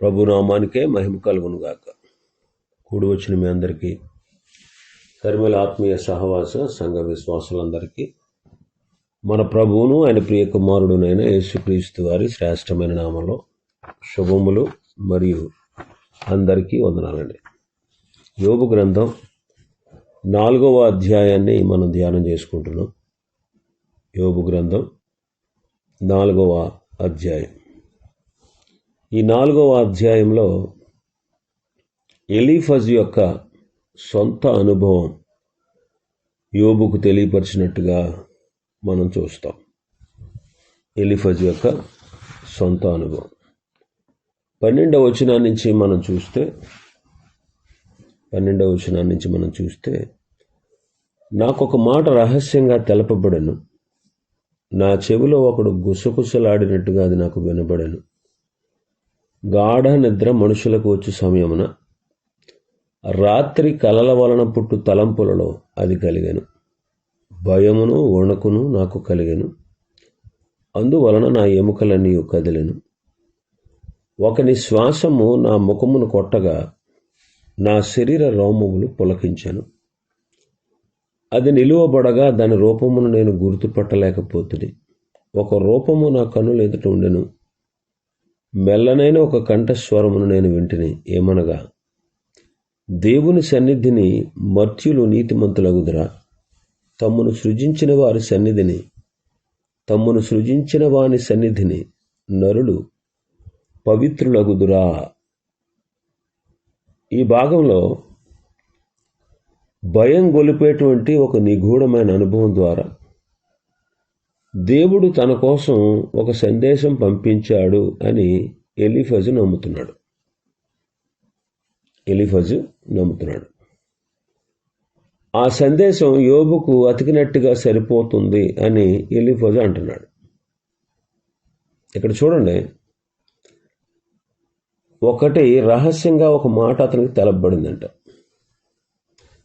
ప్రభునామానికే మహిమ కలుగునుగాక. కూడి వచ్చిన మీ అందరికీ కరిమల ఆత్మీయ సహవాస సంఘ విశ్వాసులందరికీ మన ప్రభువును ఆయన ప్రియ కుమారుడునైన యేసుక్రీస్తు వారి శ్రేష్టమైన నామంలో శుభములు మరియు అందరికీ వందనాలండి. యోగు గ్రంథం నాలుగవ అధ్యాయాన్ని మనం ధ్యానం చేసుకుంటున్నాం. యోగు గ్రంథం నాలుగవ అధ్యాయం. ఈ నాలుగవ అధ్యాయంలో ఎలీఫజ్ యొక్క సొంత అనుభవం యోబుకు తెలియపరిచినట్టుగా మనం చూస్తాం. ఎలిఫజ్ యొక్క సొంత అనుభవం. పన్నెండవ వచనా నుంచి మనం చూస్తే పన్నెండవ వచనా నుంచి మనం చూస్తే నాకు ఒక మాట రహస్యంగా తెలపబడను. నా చెవిలో ఒకడు గుసగుసలాడినట్టుగా అది నాకు వినబడను. గాఢ నిద్ర మనుషులకు వచ్చే సమయమున రాత్రి కలల వలన పుట్టు తలంపులలో అది కలిగెను. భయమును వణుకును నాకు కలిగెను. అందువలన నా ఎముకలన్నీ కదిలెను. ఒకని శ్వాసము నా ముఖమును కొట్టగా నా శరీర రోమములు పులకించాను. అది నిలువబడగా దాని రూపమును నేను గుర్తుపట్టలేకపోతుంది ఒక రూపము నా కన్నులు ఎదుట ఉండెను. మెల్లనైన ఒక కంఠస్వరమును నేను వింటిని. ఏమనగా దేవుని సన్నిధిని మర్త్యులు నీతిమంతులగుదురా. తమ్మును సృజించిన వారి సన్నిధిని తమ్మును సృజించిన వాని సన్నిధిని నరులు పవిత్రులగుదురా. ఈ భాగంలో భయం గొలిపేటువంటి ఒక నిగూఢమైన అనుభవం ద్వారా దేవుడు తన కోసం ఒక సందేశం పంపించాడు అని ఎలిఫజు నమ్ముతున్నాడు. ఎలిఫజు నమ్ముతున్నాడు. ఆ సందేశం యోబుకు అతికినట్టుగా సరిపోతుంది అని ఎలిఫజు అంటున్నాడు. ఇక్కడ చూడండి. ఒకటి రహస్యంగా ఒక మాట అతనికి తెలబడిందంట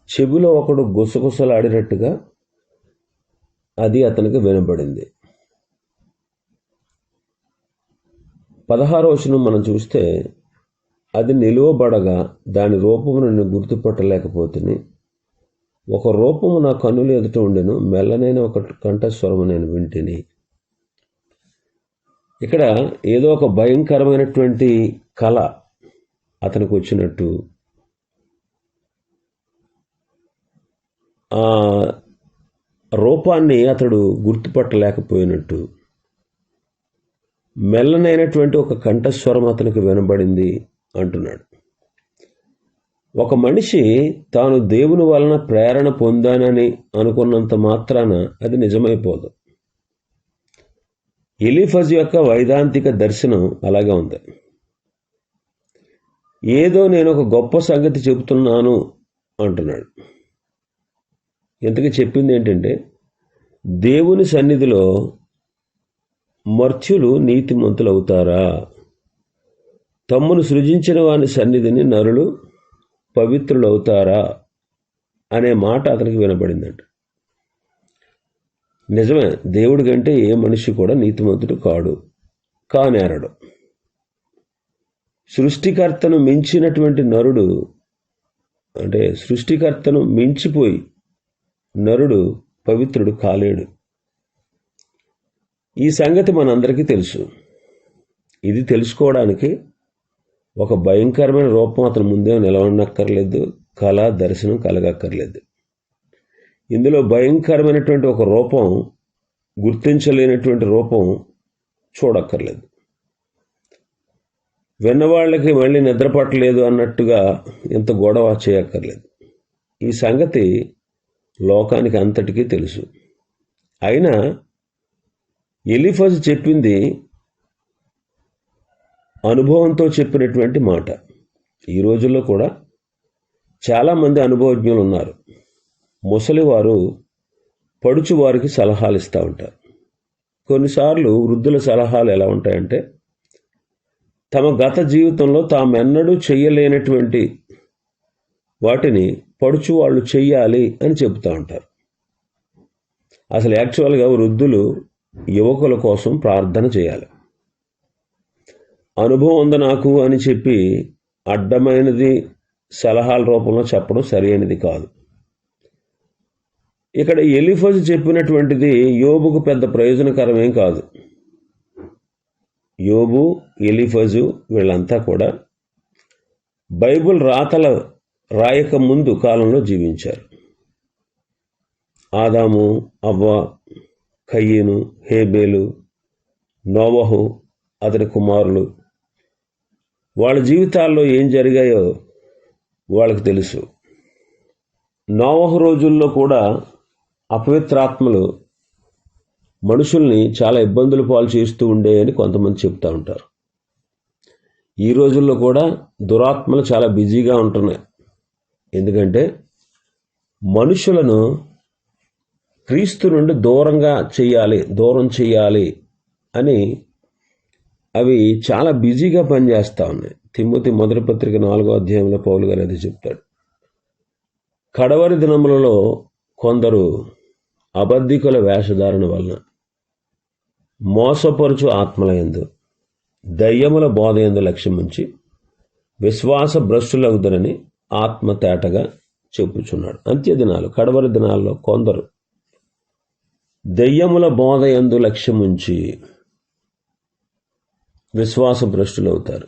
చెవిలో ఒకడు గుసగుసలాడినట్టుగా అది అతనికి వినబడింది. పదహారో వచనం మనం చూస్తే అది నిలువబడగా దాని రూపము నేను గుర్తుపట్టలేకపోతుంది ఒక రూపము నా కన్నులు ఎదుట ఉండెను మెల్లనైన ఒక కంఠస్వరము నేను వింటిని. ఇక్కడ ఏదో ఒక భయంకరమైనటువంటి కళ అతనికి వచ్చినట్టు. రూపాన్ని అతడు గుర్తుపట్టలేకపోయినట్టు. మెల్లనైనటువంటి ఒక కంఠస్వరం అతనికి వినబడింది అంటున్నాడు. ఒక మనిషి తాను దేవుని వలన ప్రేరణ పొందానని అనుకున్నంత మాత్రాన అది నిజమైపోదు. ఎలిఫజ్ యొక్క వైదాంతిక దర్శనం అలాగే ఉంది. ఏదో నేను ఒక గొప్ప సంగతి చెబుతున్నాను అంటున్నాడు. ఇంతకీ చెప్పింది ఏంటంటే దేవుని సన్నిధిలో మర్త్యులు నీతిమంతులు అవుతారా తమ్మును సృజించిన వాని సన్నిధిని నరులు పవిత్రులు అవుతారా అనే మాట అతనికి వినబడిందంట. నిజమే దేవుడి కంటే ఏ మనిషి కూడా నీతిమంతుడు కాడు కానేరడు. సృష్టికర్తను మించినటువంటి నరుడు అంటే సృష్టికర్తను మించిపోయి నరుడు పవిత్రుడు కాలేడు. ఈ సంగతి మనందరికీ తెలుసు. ఇది తెలుసుకోవడానికి ఒక భయంకరమైన రూపం అతని ముందే నిలవనక్కర్లేదు కళ దర్శనం కలగక్కర్లేదు. ఇందులో భయంకరమైనటువంటి ఒక రూపం గుర్తించలేనటువంటి రూపం చూడక్కర్లేదు. విన్నవాళ్ళకి మళ్ళీ నిద్రపట్టలేదు అన్నట్టుగా ఇంత గొడవ చేయక్కర్లేదు. ఈ సంగతి లోకానికి అంతటికీ తెలుసు. అయినా ఎలిఫజ్ చెప్పింది అనుభవంతో చెప్పినటువంటి మాట. ఈ రోజుల్లో కూడా చాలామంది అనుభవజ్ఞులు ఉన్నారు ముసలివారు పడుచు వారికి సలహాలు ఇస్తూ ఉంటారు. కొన్నిసార్లు వృద్ధుల సలహాలు ఎలా ఉంటాయంటే తమ గత జీవితంలో తామెన్నడూ చెయ్యలేనటువంటి వాటిని పడుచు వాళ్ళు చెయ్యాలి అని చెబుతూ ఉంటారు. అసలు యాక్చువల్గా వృద్ధులు యువకుల కోసం ప్రార్థన చేయాలి. అనుభవం ఉంది నాకు అని చెప్పి అడ్డమైనది సలహాల రూపంలో చెప్పడం సరైనది కాదు. ఇక్కడ ఎలిఫజ్ చెప్పినటువంటిది యోబుకు పెద్ద ప్రయోజనకరమేం కాదు. యోబు ఎలిఫజు వీళ్ళంతా కూడా బైబుల్ రాతల రాయక ముందు కాలంలో జీవించారు. ఆదాము అవ్వ కయ్యను హేబేలు నోవహు అతని కుమారులు. వాళ్ళ జీవితాల్లో ఏం జరిగాయో వాళ్ళకి తెలుసు. నోవహు రోజుల్లో కూడా అపవిత్రాత్మలు మనుషుల్ని చాలా ఇబ్బందులు పాలు చేస్తూ ఉండేయని కొంతమంది చెప్తూ ఉంటారు. ఈ రోజుల్లో కూడా దురాత్మలు చాలా బిజీగా ఉంటున్నాయి. ఎందుకంటే మనుషులను క్రీస్తు నుండి దూరంగా చేయాలి దూరం చేయాలి అని అవి చాలా బిజీగా పనిచేస్తూ ఉన్నాయి. తిమ్మతి మొదటి పత్రిక నాలుగో అధ్యాయంలో పౌలు గారు అది చెప్తాడు. కడవరి దినములలో కొందరు అబద్ధికుల వేషధారణ వలన మోసపరుచు ఆత్మలయందు దయ్యముల బోధయందు లక్ష్యముంచి విశ్వాస భ్రష్టులవుదరని ఆత్మతేటగా చెప్పుచున్నాడు. అంత్యదినాలు కడవరి దినాల్లో కొందరు దెయ్యముల బోధయందు లక్ష్యముంచి విశ్వాస భ్రష్టులు అవుతారు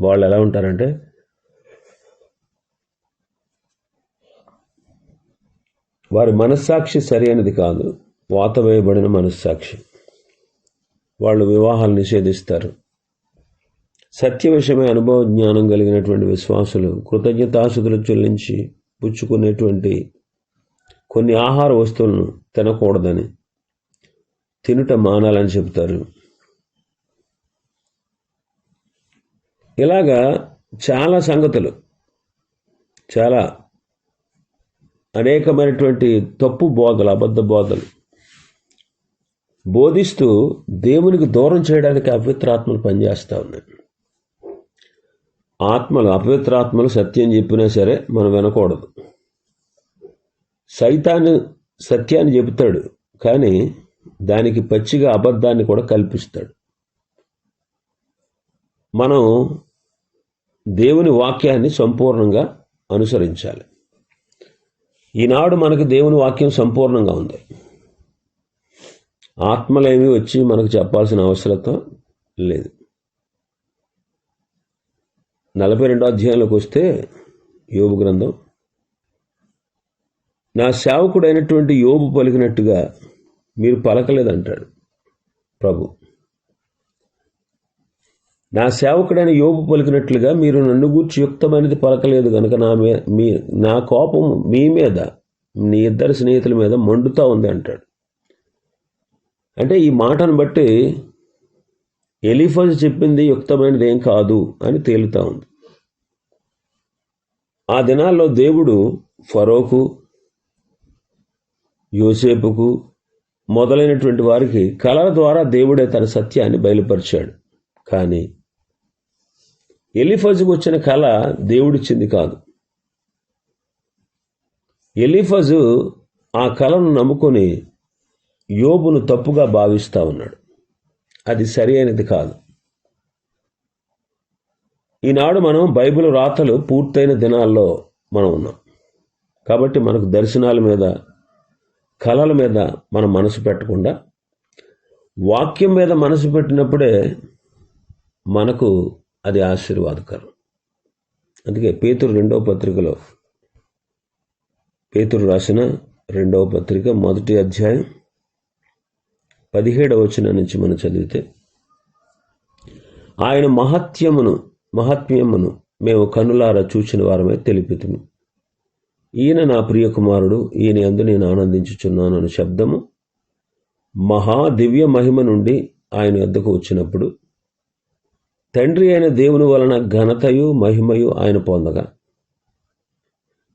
వాళ్ళు ఎలా ఉంటారంటే వారి మనస్సాక్షి సరైనది కాదు వాత వేయబడిన మనస్సాక్షి. వాళ్ళు వివాహాలు నిషేధిస్తారు. సత్య అనుభవ జ్ఞానం కలిగినటువంటి విశ్వాసులు కృతజ్ఞతాసుతులు చెల్లించి పుచ్చుకునేటువంటి కొన్ని ఆహార వస్తువులను తినకూడదని తినుట మానాలని చెప్తారు ఇలాగా చాలా సంగతులు చాలా అనేకమైనటువంటి తప్పు బోధలు అబద్ధ బోధలు బోధిస్తూ దేవునికి దూరం చేయడానికి అపవిత్రాత్మలు పనిచేస్తూ ఉన్నాయి. ఆత్మలు అపవిత్రాత్మలు సత్యం చెప్పినా సరే మనం వినకూడదు. సైతాన్ని సత్యాన్ని చెబుతాడు కానీ దానికి పచ్చిగా అబద్ధాన్ని కూడా కల్పిస్తాడు. మనం దేవుని వాక్యాన్ని సంపూర్ణంగా అనుసరించాలి. ఈనాడు మనకు దేవుని వాక్యం సంపూర్ణంగా ఉంది. ఆత్మలేమి వచ్చి మనకు చెప్పాల్సిన అవసరత లేదు. నలభై రెండో అధ్యాయంలోకి వస్తే యోగు గ్రంథం. నా సేవకుడైనటువంటి యోబు పలికినట్టుగా మీరు పలకలేదంటాడు ప్రభు. నా సేవకుడైన యోబు పలికినట్లుగా మీరు నన్ను గూర్చి యుక్తమైనది పలకలేదు కనుక నా మీ మీ నా కోపం మీ మీద నీ ఇద్దరు స్నేహితుల మీద మండుతూ ఉంది అంటాడు. అంటే ఈ మాటను బట్టి ఎలిఫజ్ చెప్పింది యుక్తమైనది ఏం కాదు అని తేలుతా ఉంది. ఆ దినాల్లో దేవుడు ఫరోకు యోసేపుకు మొదలైనటువంటి వారికి కళల ద్వారా దేవుడే తన సత్యాన్ని బయలుపరిచాడు. కానీ ఎలిఫజుకు వచ్చిన కళ దేవుడిచ్చింది కాదు. ఎలిఫజు ఆ కళను నమ్ముకొని యోబును తప్పుగా భావిస్తూ ఉన్నాడు. అది సరి అయినది కాదు. ఈనాడు మనం బైబిల్ రాతలు పూర్తయిన దినాల్లో మనం ఉన్నాం. కాబట్టి మనకు దర్శనాల మీద కళల మీద మనం మనసు పెట్టకుండా వాక్యం మీద మనసు పెట్టినప్పుడే మనకు అది ఆశీర్వాదకరం. అందుకే పేతురు రెండవ పత్రికలో పేతురు రాసిన రెండవ పత్రిక మొదటి అధ్యాయం పదిహేడవ వచనం నుంచి మనం చదివితే ఆయన మహత్యమును మహాత్మ్యమును మేము కనులారా చూచిన వారమే తెలిపితుము. ఈయన నా ప్రియ కుమారుడు ఈయన అందు నేను ఆనందించుచున్నాను అనే శబ్దము మహా దివ్య మహిమ నుండి ఆయన వద్దకు వచ్చినప్పుడు తండ్రి అయిన దేవుని వలన ఘనతయు మహిమయు ఆయన పొందగా.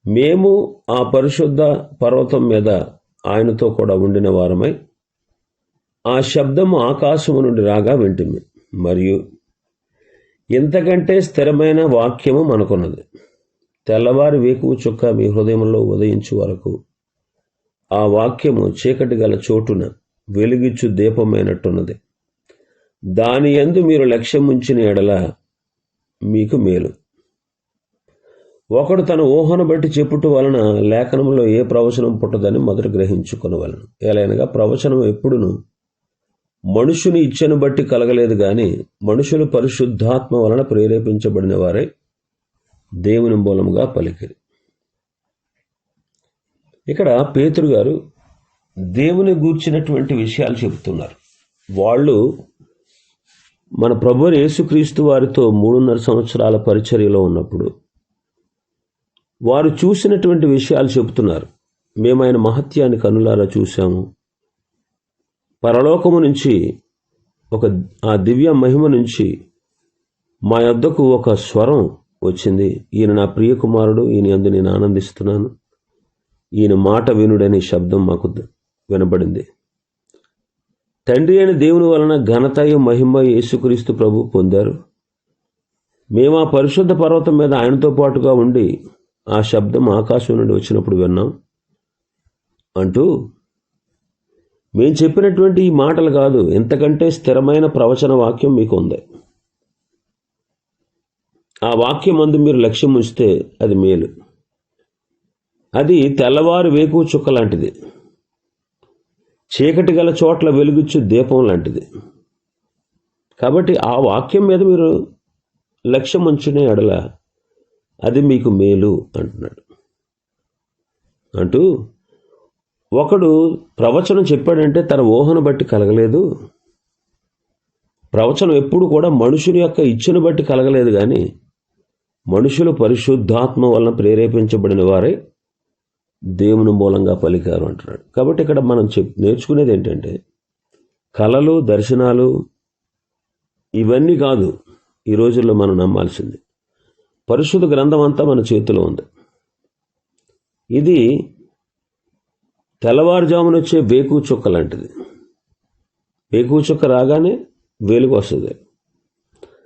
మేము ఆ పరిశుద్ధ పర్వతం మీద ఆయనతో కూడా ఉండిన వారమై ఆ శబ్దము ఆకాశము నుండి రాగా వింటుంది. మరియు ఇంతకంటే స్థిరమైన వాక్యము మనకున్నది. తెల్లవారి వేకువ చుక్క మీ హృదయంలో ఉదయించు వరకు ఆ వాక్యము చీకటి గల చోటున వెలుగిచ్చు దీపమైనట్టున్నది. దాని యందు మీరు లక్ష్యం ఉంచిన ఎడల మీకు మేలు. ఒకడు తన ఊహను బట్టి చెప్పుట వలన లేఖనంలో ఏ ప్రవచనం పుట్టదని మొదట గ్రహించుకొనవలను. ఏలైనగా ప్రవచనం ఎప్పుడును మనుషుని ఇచ్చను బట్టి కలగలేదు కానీ మనుషులు పరిశుద్ధాత్మ వలన ప్రేరేపించబడిన వారే దేవుని మూలముగా పలికిరి. ఇక్కడ పేతురు గారు దేవుని గూర్చినటువంటి విషయాలు చెబుతున్నారు. వాళ్ళు మన ప్రభు యేసుక్రీస్తు వారితో మూడున్నర సంవత్సరాల పరిచర్యలో ఉన్నప్పుడు వారు చూసినటువంటి విషయాలు చెబుతున్నారు. మేము ఆయన మహత్యాన్ని కనులారా చూశాము. పరలోకము నుంచి ఒక ఆ దివ్య మహిమ నుంచి మా యొద్దకు ఒక స్వరం వచ్చింది. ఈయన నా ప్రియ కుమారుడు ఈయన అందు నేను ఆనందిస్తున్నాను. ఈయన మాట వినుడనే శబ్దం మాకు వినబడింది. తండ్రి అయిన దేవుని వలన ఘనతయు మహిమ యేసుక్రీస్తు ప్రభు పొందారు. మేము ఆ పరిశుద్ధ పర్వతం మీద ఆయనతో పాటుగా ఉండి ఆ శబ్దం ఆకాశం నుండి వచ్చినప్పుడు విన్నాం. అంటూ మేము చెప్పినటువంటి ఈ మాటలు కాదు. ఎంతకంటే స్థిరమైన ప్రవచన వాక్యం మీకు ఉంది ఆ వాక్యం అందు మీరు లక్ష్యం ఉంచితే అది మేలు. అది తెల్లవారు వేకు చుక్క లాంటిది. చీకటి గల చోట్ల వెలుగుచ్చు దీపం లాంటిది. కాబట్టి ఆ వాక్యం మీద మీరు లక్ష్యం ఉంచునే ఎడల అది మీకు మేలు అంటున్నాడు. అంటూ ఒకడు ప్రవచనం చెప్పాడంటే తన ఊహను బట్టి కలగలేదు. ప్రవచనం ఎప్పుడు కూడా మనుషుని యొక్క ఇచ్చను బట్టి కలగలేదు కానీ మనుషులు పరిశుద్ధాత్మ వలన ప్రేరేపించబడిన వారే దేవుని మూలంగా పలికారు అంటున్నాడు. కాబట్టి ఇక్కడ మనం చెప్ నేర్చుకునేది ఏంటంటే కళలు దర్శనాలు ఇవన్నీ కాదు ఈ రోజుల్లో మనం నమ్మాల్సింది. పరిశుద్ధ గ్రంథం అంతా మన చేతిలో ఉంది. ఇది తెల్లవారుజామున వచ్చే వేకు చుక్క లాంటిది. వేకు చుక్క రాగానే వెలుగు వస్తుంది.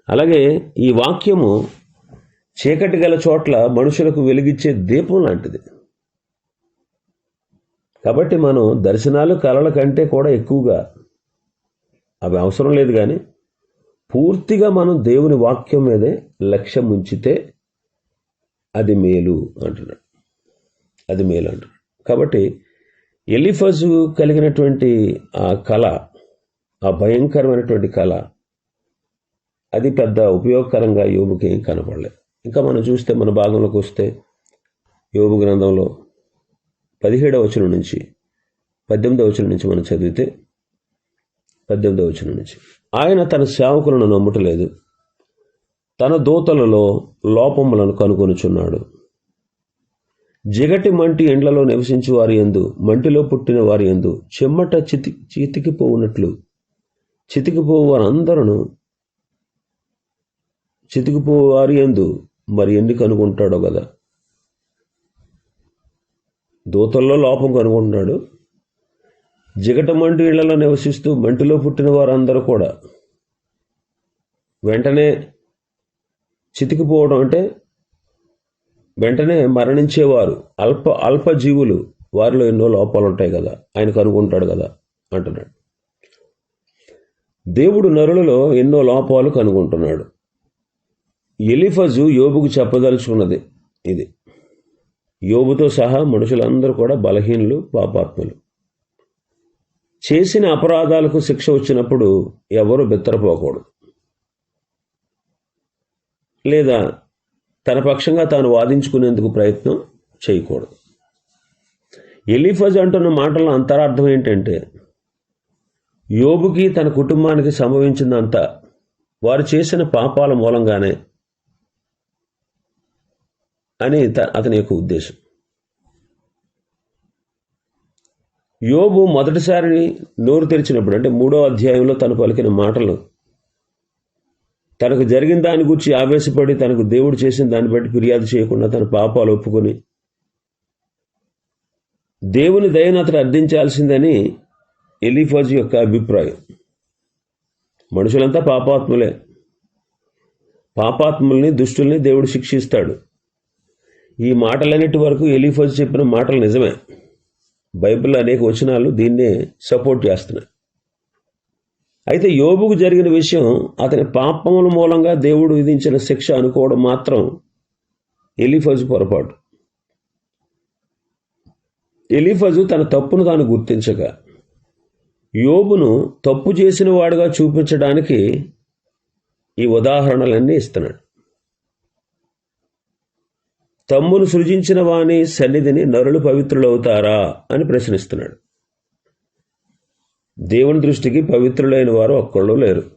అలాగే ఈ వాక్యము చీకటి గల చోట్ల మనుషులకు వెలిగించే దీపం లాంటిది. కాబట్టి మనం దర్శనాలు కళల కంటే కూడా ఎక్కువగా అవి అవసరం లేదు కానీ పూర్తిగా మనం దేవుని వాక్యం మీదే లక్ష్యం ఉంచితే అది మేలు అంటున్నాడు. అది మేలు అంటున్నాడు. కాబట్టి ఎలిఫజు కలిగినటువంటి ఆ కళ ఆ భయంకరమైనటువంటి కళ అది పెద్ద ఉపయోగకరంగా యోబుకి ఏం కనపడలేదు. ఇంకా మనం చూస్తే మన భాగంలోకి వస్తే యోగు గ్రంథంలో పదిహేడవ వచనం నుంచి పద్దెనిమిదవ వచనం నుంచి మనం చదివితే పద్దెనిమిదవ వచనం నుంచి ఆయన తన సేవకులను నమ్ముటలేదు. తన దూతలలో లోపములను కనుగొనుచున్నాడు. జగటి మంటి ఎండ్లలో నివసించి వారి ఎందు మంటిలో పుట్టిన వారి ఎందు చెమ్మట చితి చితికిపోవునట్లు. చితికిపోవు వారందరూ చితికిపోవు వారి ఎందు మరి ఎందుకు కనుగొంటాడో కదా. దూతల్లో లోపం కనుగొంటున్నాడు. జిగట మంటి ఇళ్ళలో నివసిస్తూ మంటిలో పుట్టిన వారందరూ కూడా వెంటనే చితికిపోవడం అంటే వెంటనే మరణించేవారు. అల్ప అల్ప జీవులు వారిలో ఎన్నో లోపాలు ఉంటాయి కదా. ఆయన కనుగొంటాడు కదా అంటున్నాడు. దేవుడు నరులలో ఎన్నో లోపాలు కనుగొంటున్నాడు. ఎలిఫజు యోబుకు చెప్పదలుచుకున్నది ఇది. యోబుతో సహా మనుషులందరూ కూడా బలహీనులు పాపాత్ములు. చేసిన అపరాధాలకు శిక్ష వచ్చినప్పుడు ఎవరు బెత్తరపోకూడదు. లేదా తన పక్షంగా తాను వాదించుకునేందుకు ప్రయత్నం చేయకూడదు. ఎలిఫజ్ అంటున్న మాటల అంతరార్థం ఏంటంటే యోబుకి తన కుటుంబానికి సంభవించిందంతా వారు చేసిన పాపాల మూలంగానే అని అతని యొక్క ఉద్దేశం. యోబు మొదటిసారి నోరు తెరిచినప్పుడు అంటే మూడో అధ్యాయంలో తను పలికిన మాటలు తనకు జరిగిన దాని గురించి ఆవేశపడి తనకు దేవుడు చేసిన దాన్ని బట్టి ఫిర్యాదు చేయకుండా తన పాపాలు ఒప్పుకొని దేవుని దయను అతను అర్థించాల్సిందని ఎలిఫాజ్ యొక్క అభిప్రాయం. మనుషులంతా పాపాత్ములే. పాపాత్ముల్ని దుష్టుల్ని దేవుడు శిక్షిస్తాడు. ఈ మాటలన్నిటి వరకు ఎలిఫాజ్ చెప్పిన మాటలు నిజమే. బైబిల్లో అనేక వచనాలు దీన్నే సపోర్ట్ చేస్తున్నాయి. అయితే యోబుకు జరిగిన విషయం అతని పాపముల మూలంగా దేవుడు విధించిన శిక్ష అనుకోవడం మాత్రం ఎలిఫజు పొరపాటు. ఎలిఫజు తన తప్పును తాను గుర్తించగా యోబును తప్పు చేసిన వాడుగా చూపించడానికి ఈ ఉదాహరణలన్నీ ఇస్తున్నాడు. తమ్మును సృజించిన వాని సన్నిధిని నరులు పవిత్రులవుతారా అని ప్రశ్నిస్తున్నాడు. దేవుని దృష్టికి పవిత్రులైన వారు ఒక్కళ్ళు లేరు.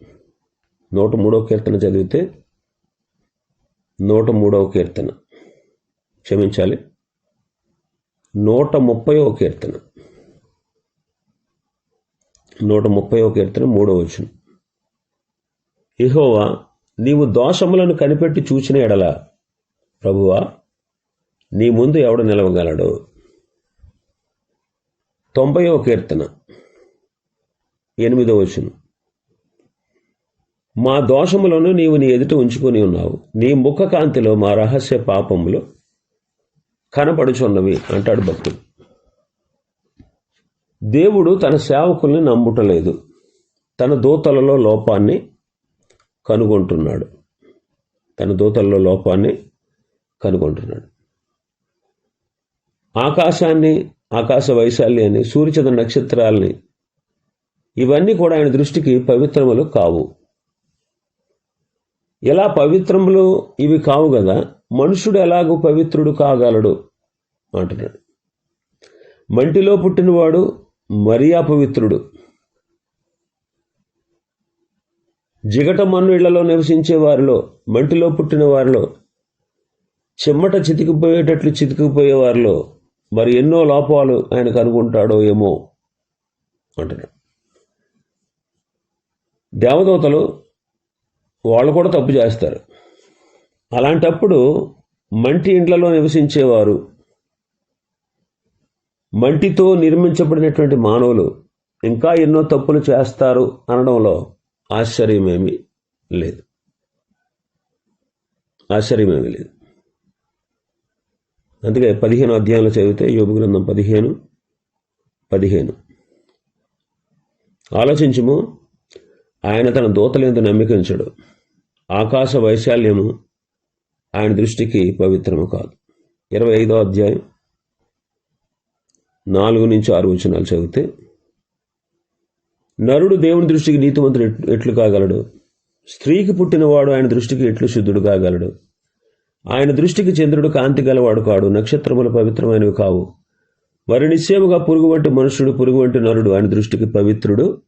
నూట మూడవ కీర్తన చదివితే నూట మూడవ కీర్తన. క్షమించాలి. నూట ముప్పైవ కీర్తన. నూట ముప్పైవ కీర్తన మూడవ వచ్చిన ఇహోవా నీవు దోషములను కనిపెట్టి చూచిన ఎడల ప్రభువా నీ ముందు ఎవడు నిలవగలడు? తొంభైవ కీర్తన. ఎనిమిదో వచనం. మా దోషములను నీవు నీ ఎదుట ఉంచుకొని ఉన్నావు. నీ ముఖ కాంతిలో మా రహస్య పాపములు కనపడుచున్నవి అంటాడు భక్తుడు. దేవుడు తన సేవకుల్ని నమ్ముటలేదు. తన దూతలలో లోపాన్ని కనుగొంటున్నాడు. తన దూతలలో లోపాన్ని కనుగొంటున్నాడు. ఆకాశాన్ని ఆకాశ వైశాల్యాన్ని సూర్యచంద్ర నక్షత్రాల్ని ఇవన్నీ కూడా ఆయన దృష్టికి పవిత్రములు కావు. ఎలా పవిత్రములు? ఇవి కావు కదా. మనుషుడు ఎలాగూ పవిత్రుడు కాగలడు? అంటున్నాడు మంటిలో పుట్టినవాడు మరియా పవిత్రుడు. జిగట మన్నుళ్ళలో నివసించే వారిలో మంటిలో పుట్టిన వారిలో చెమ్మట చితికిపోయేటట్లు చితికిపోయే వారిలో మరి ఎన్నో లోపాలు ఆయన కనుగొంటాడో ఏమో? అంటున్నాడు దేవదూతలు వాళ్ళు కూడా తప్పు చేస్తారు. అలాంటప్పుడు మంటి ఇండ్లలో నివసించేవారు మంటితో నిర్మించబడినటువంటి మానవులు ఇంకా ఎన్నో తప్పులు చేస్తారు అనడంలో ఆశ్చర్యమేమీ లేదు. ఆశ్చర్యమేమీ లేదు. అందుకే పదిహేను అధ్యాయాలు చదివితే యోగు గ్రంథం పదిహేను పదిహేను. ఆలోచించము ఆయన తన దూతలేందు నమ్మికించడు ఆకాశ వైశాల్యము ఆయన దృష్టికి పవిత్రము కాదు. ఇరవై ఐదో అధ్యాయం నాలుగు నుంచి ఆరు వచనాలు చదివితే నరుడు దేవుని దృష్టికి నీతిమంతుడు ఎట్లు కాగలడు? స్త్రీకి పుట్టినవాడు ఆయన దృష్టికి ఎట్లు శుద్ధుడు కాగలడు? ఆయన దృష్టికి చంద్రుడు కాంతి గలవాడు కాడు నక్షత్రములు పవిత్రమైనవి కావు. వారి నిశ్చయముగా పురుగు వంటి మనుషుడు పురుగు వంటి నరుడు ఆయన దృష్టికి పవిత్రుడు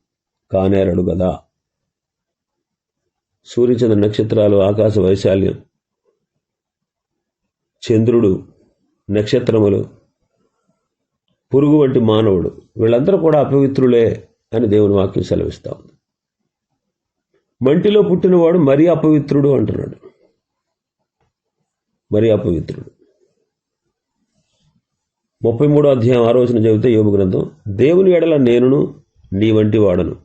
కానేరడు గదా? సూర్యచంద్ర నక్షత్రాలు ఆకాశ వైశాల్యం. చంద్రుడు నక్షత్రములు. పురుగు వంటి మానవుడు. వీళ్ళందరూ కూడా అపవిత్రులే అని దేవుని వాక్యం సెలవిస్తా ఉంది. మంటిలో పుట్టినవాడు మరీ అపవిత్రుడు అంటున్నాడు. మరీ అపవిత్రుడు. ముప్పై మూడో అధ్యాయం ఆ రోజున చదివితే యోగ గ్రంథం దేవుని ఎడల నేనును నీ వంటి వాడను.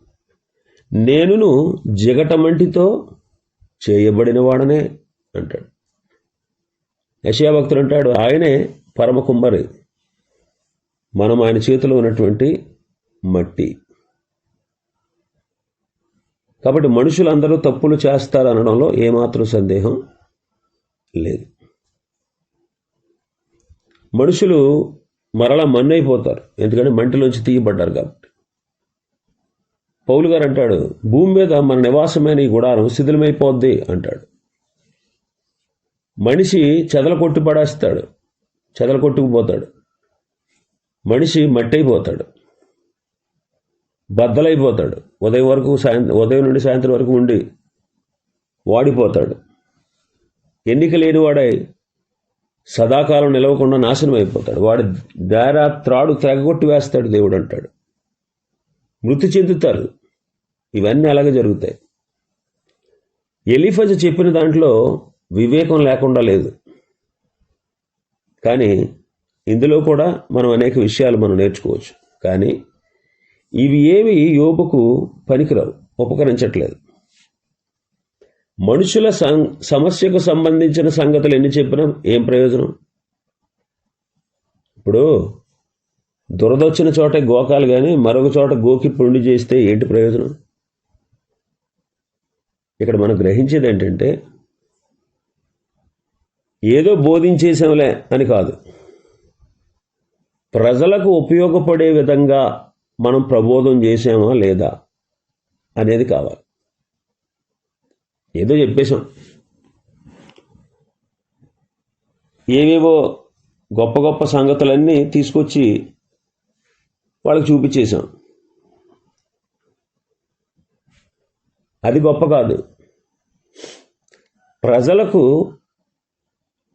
నేనును జిగటమంటితో చేయబడిన వాడనే అంటాడు యశయాభక్తుడు అంటాడు ఆయనే పరమ కుమ్మరి. మనం ఆయన చేతిలో ఉన్నటువంటి మట్టి. కాబట్టి మనుషులందరూ తప్పులు చేస్తారు అనడంలో ఏమాత్రం సందేహం లేదు. మనుషులు మరలా మన్నైపోతారు. ఎందుకంటే మంటిలోంచి తీయబడ్డారు కాబట్టి. పౌలు గారు అంటాడు భూమి మీద మన నివాసమైన ఈ గుడారం శిథిలమైపోద్ది అంటాడు. మనిషి చెదల కొట్టి పడేస్తాడు చెదల కొట్టుకుపోతాడు మనిషి మట్టయిపోతాడు బద్దలైపోతాడు. ఉదయం వరకు సాయంత్రం ఉదయం నుండి సాయంత్రం వరకు ఉండి వాడిపోతాడు. ఎన్నిక లేనివాడై సదాకాలం నిలవకుండా నాశనం అయిపోతాడు వాడి దారా త్రాడు తెగగొట్టి వేస్తాడు దేవుడు అంటాడు. మృతి చెందుతారు. ఇవన్నీ అలాగే జరుగుతాయి. ఎలిఫజ్ చెప్పిన దాంట్లో వివేకం లేకుండా లేదు. కానీ ఇందులో కూడా మనం అనేక విషయాలు మనం నేర్చుకోవచ్చు. కానీ ఇవి ఏవి యోబుకు పనికిరావు ఉపకరించట్లేదు. మనుషుల సం సమస్యకు సంబంధించిన సంగతులు ఎన్ని చెప్పినా ఏం ప్రయోజనం? ఇప్పుడు దురదొచ్చిన చోట గోకాలు కానీ మరొక చోట గోకి పుండి చేస్తే ఏంటి ప్రయోజనం? ఇక్కడ మనం గ్రహించేది ఏంటంటే ఏదో బోధించేసాంలే అని కాదు. ప్రజలకు ఉపయోగపడే విధంగా మనం ప్రబోధం చేసామా లేదా అనేది కావాలి. ఏదో చెప్పేశాం. ఏవేవో గొప్ప గొప్ప సంగతులన్నీ తీసుకొచ్చి వాళ్ళకి చూపించేశాం. అది గొప్ప కాదు. ప్రజలకు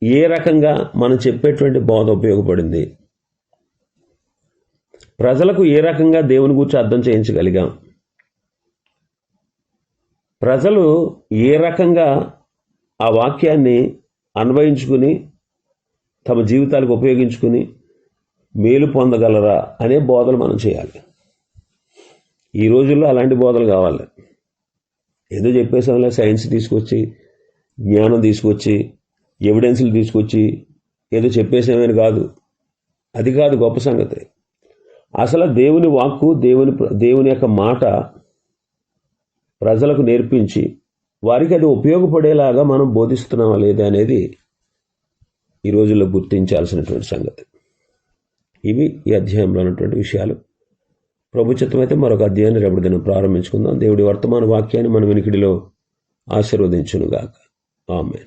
ఏ రకంగా మనం చెప్పేటువంటి బోధ ఉపయోగపడింది? ప్రజలకు ఏ రకంగా దేవుని గురించి అర్థం చేయించగలిగాం? ప్రజలు ఏ రకంగా ఆ వాక్యాన్ని అన్వయించుకుని తమ జీవితాలకు ఉపయోగించుకుని మేలు పొందగలరా అనే బోధలు మనం చేయాలి. ఈ రోజుల్లో అలాంటి బోధలు కావాలి. ఏదో చెప్పేసాంలే సైన్స్ తీసుకొచ్చి జ్ఞానం తీసుకొచ్చి ఎవిడెన్స్లు తీసుకొచ్చి ఏదో చెప్పేసామని కాదు. అది కాదు గొప్ప సంగతి. అసలు దేవుని వాక్కు దేవుని దేవుని యొక్క మాట ప్రజలకు నేర్పించి వారికి అది ఉపయోగపడేలాగా మనం బోధిస్తున్నామా లేదా అనేది ఈ రోజుల్లో గుర్తించాల్సినటువంటి సంగతి. ఇవి ఈ అధ్యాయంలో ఉన్నటువంటి విషయాలు. ప్రభుత్వం అయితే మరొక అధ్యాయాన్ని రేపటి దినం ప్రారంభించుకుందాం. దేవుడి వర్తమాన వాక్యాన్ని మన వినికిడిలో ఆశీర్వదించునుగాక. ఆమె